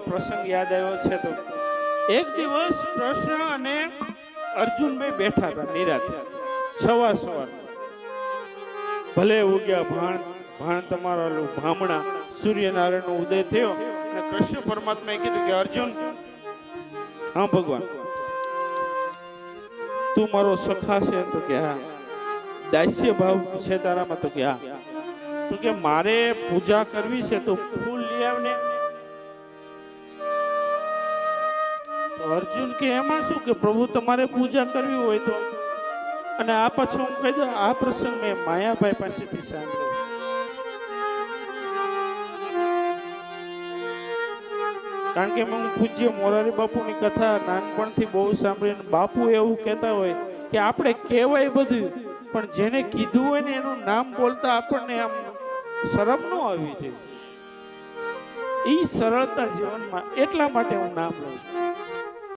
પ્રસંગ યાદ આવ્યો છે તો એક દિવસ કૃષ્ણ અને અર્જુનભાઈ બેઠા હતા નિરાતે, સવાર સવાર. ભલે ઉગ્યા ભાણ ભાણ તમારા ભામણા, સૂર્યનારાયણનો ઉદય થયો અને કૃષ્ણ પરમાત્માએ કીધું કે અર્જુન, હા ભગવાન. તું મારો સખા છે તો કે હા. દાસ્ય ભાવ છે તારામાં તો કે હા. તો કે મારે પૂજા કરવી છે તો ફૂલ લઈ આવને. અર્જુન કે, એમાં શું કે, પ્રભુ તમારે પૂજા કરવી હોય તો? અને આ પાછું હું કહી દઉં આ પ્રસંગ મેં માયાભાઈ પાસેથી સાંભળ્યો કારણ કે હું પૂજ્ય મોરારી બાપુની કથા નાનપણથી બહુ સાંભળીને બાપુ એવું કહેતા હોય કે, આપણે કહેવાય બધું, પણ જેને કીધું હોય ને એનું નામ બોલતા આપણને આમ શરમ ન આવી જોઈએ એ સરળતા જીવનમાં એટલા માટે હું નામ લઉં છું.